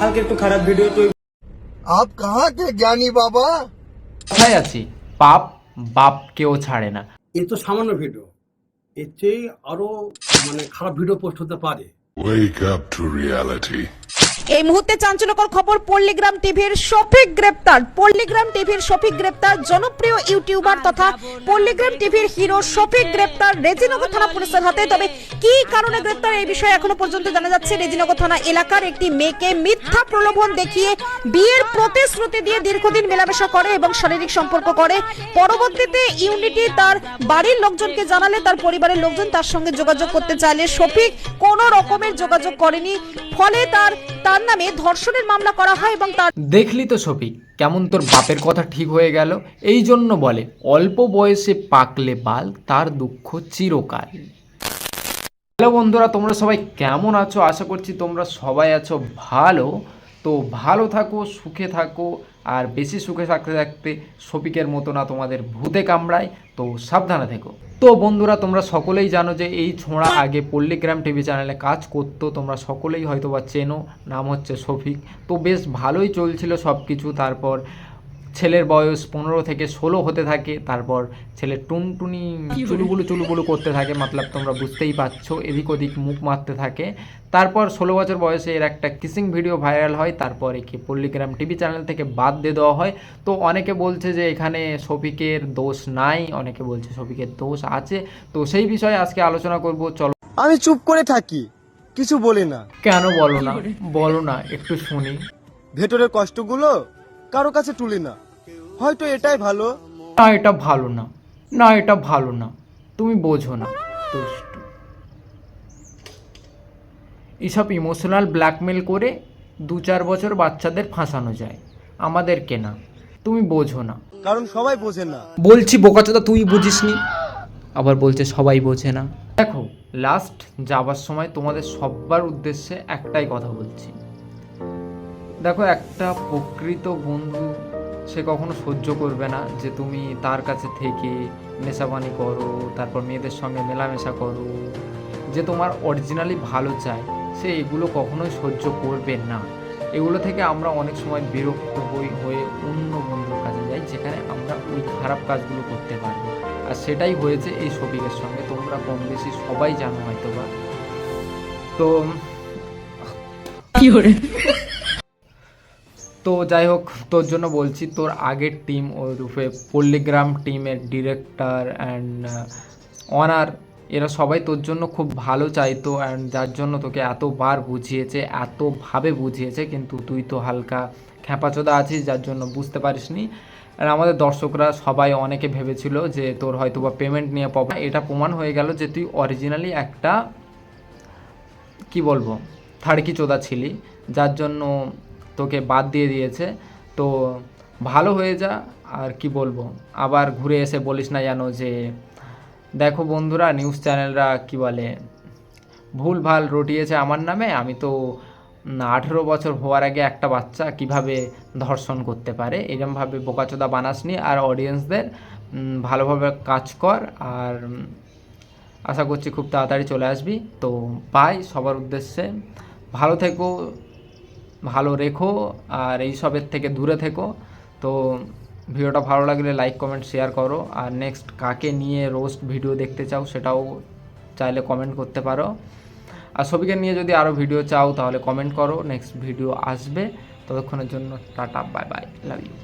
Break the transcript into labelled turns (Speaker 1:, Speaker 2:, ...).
Speaker 1: হালকা একটু খারাপ ভিডিও তো
Speaker 2: আপ কাহা কে জ্ঞানি বাবা
Speaker 3: কোথায় আছি? পাপ বাপ কেউ ছাড়ে না।
Speaker 4: এ তো সামান্য ভিডিও এর চেয়ে আরও মানে খারাপ ভিডিও পোস্ট হতে পারে।
Speaker 5: ওয়েক আপ টু রিয়ালিটি
Speaker 6: এই মুহূর্তে চাঞ্চল্যকর খবর, পল্লীগ্রাম টিভির শফিক গ্রেপ্তার। পল্লীগ্রাম টিভির শফিক গ্রেপ্তার, জনপ্রিয় ইউটিউবার তথা পল্লীগ্রাম টিভির হিরো শফিক গ্রেপ্তার রেজিনগর থানা পুলিশের হাতে। তবে কি কারণে গ্রেপ্তার এই বিষয়ে এখনও পর্যন্ত জানা যাচ্ছে। রেজিনগর থানা এলাকার একটি মেয়েকে মিথ্যা প্রলোভন দেখিয়ে বিয়ের প্রতিশ্রুতি দিয়ে দীর্ঘদিন মেলামেশা করে এবং শারীরিক সম্পর্ক করে। পরবর্তীতে ইউনিটি তার বাড়ির লোকজনকে জানালে, তার পরিবারের লোকজন তার সঙ্গে যোগাযোগ করতে চাইলে। শফিক কোনো রকমের যোগাযোগ করেনি, ফলে তার তার নামে ধর্ষণের মামলা করা হয় এবং তার
Speaker 3: দেখলি তো ছবি কেমন তোর বাপের কথা ঠিক হয়ে গেল? এই জন্য বলে, অল্প বয়সে পাকলে বাল, তার দুঃখ চিরকাল। হ্যালো বন্ধুরা, তোমরা সবাই কেমন আছো? আশা করছি তোমরা সবাই আছো ভালো। তো ভালো থাকো, সুখে থাকো, আর বেশি সুখে থাকতে থাকতে শফিকের মতো না তোমাদের ভূতে কামড়ায়, তো সাবধানে থেকো। তো বন্ধুরা, তোমরা সকলেই জানো যে এই ছোঁড়া আগে পল্লিগ্রাম টিভি চ্যানেলে কাজ করতো, তোমরা সকলেই হয়তো বা চেনো, নাম হচ্ছে শফিক। তো বেশ ভালোই চলছিল সব কিছু তারপর ছেলের বয়স পনেরো থেকে ষোলো হতে থাকে তারপর ছেলে টুনটুনি চুলুগুলো চুলুগুলো করতে থাকে মতলব তোমরা বুঝতেই পারছ এদিক ওদিক মুখ মারতে থাকে। তারপর ষোলো বছর বয়সে এর একটা কিসিং ভিডিও ভাইরাল হয় তারপর একে পল্লীগ্রাম টিভি চ্যানেল থেকে বাদ দিয়ে দেওয়া হয়। তো অনেকে বলছে যে এখানে শফিকের দোষ নাই অনেকে বলছে শফিকের দোষ আছে। তো সেই বিষয়ে আজকে আলোচনা করব চলো।
Speaker 2: আমি চুপ করে থাকি কিছু বলি না।
Speaker 3: কেন বলো না? বলো না একটু শুনি।
Speaker 2: ভেতরের কষ্টগুলো কারও কাছে তুলি না। হয়তো এটাই ভালো।
Speaker 3: না এটা ভালো না। না এটা ভালো না। তুমি বোঝো না দুষ্টু। এসব ইমোশনাল ব্ল্যাকমেল করে দু চার বছর বাচ্চাদের ফাঁসানো যায়। আমাদেরকে না। তুমি বোঝো না।
Speaker 2: কারণ সবাই বোঝে না।
Speaker 3: বলছি বোকাচোদা তুই বুঝিসনি? আবার বলছে সবাই বোঝে না। দেখো লাস্ট যাবার সময় তোমাদের সবার উদ্দেশ্যে একটাই কথা বলছি। দেখো একটা প্রকৃত বন্ধু সে কখনো সহ্য করবে না যে তুমি তার কাছে থেকে নেশাবানি করো, তারপর মেয়েদের সঙ্গে মেলামেশা করো। যে তোমার অরিজিনালি ভালো চায়, সে এগুলো কখনোই সহ্য করবে না। এগুলো থেকে আমরা অনেক সময় বিরক্ত হই, হয়ে অন্য বন্ধুর কাছে যাই, যেখানে আমরা ওই খারাপ কাজগুলো করতে পারব। আর সেটাই হয়েছে এই শফিকের সঙ্গে। তোমরা কম বেশি সবাই জানো হয়তো বা তো তো যাই হোক, তোর জন্য বলছি, তোর আগের টিম ওই রূপে পল্লীগ্রাম টিমের ডিরেক্টর অ্যান্ড অনার এরা সবাই তোর জন্য খুব ভালো চাইতো অ্যান্ড যার জন্য তোকে এতবার বুঝিয়েছে, এতভাবে বুঝিয়েছে, কিন্তু তুই তো হালকা খ্যাঁপাচোদা আছিস, যার জন্য বুঝতে পারিসনি। আর আমাদের দর্শকরা সবাই অনেকে ভেবেছিল যে তোর হয়তো বা পেমেন্ট নিয়ে পাবো এটা প্রমাণ হয়ে গেল যে তুই অরিজিনালি একটা, কি বলব থাড়কি চোদা ছিলি, যার জন্য তোকে বাদ দিয়ে দিয়েছে। তো ভালো হয়ে যা, আর কি বলব? আবার ঘুরে এসে বলিস না জানো যে, দেখো বন্ধুরা নিউজ চ্যানেলরা কি বলে ভুল ভালো রটিয়েছে আমার নামে। আমি তো আঠেরো বছর হওয়ার আগে একটা বাচ্চা কীভাবে ধর্ষণ করতে পারে? এরমভাবে বোকাচোদা বানাসনি। আর অডিয়েন্সদের ভালোভাবে কাজ কর। আর, আশা করছি খুব তাড়াতাড়ি চলে আসবি। তো বাই সবার উদ্দেশ্যে। ভালো থেকো। ভালো রেখো আর এইসবের থেকে দূরে থেকো। তো ভিডিওটা ভালো লাগলে লাইক কমেন্ট শেয়ার করো। আর নেক্সট কাকে নিয়ে রোস্ট ভিডিও দেখতে চাও সেটাও চাইলে কমেন্ট করতে পারো। আর সবিকে নিয়ে যদি আরও ভিডিও চাও তাহলে কমেন্ট করো। নেক্সট ভিডিও আসবে। ততক্ষণের জন্য tata bye bye love you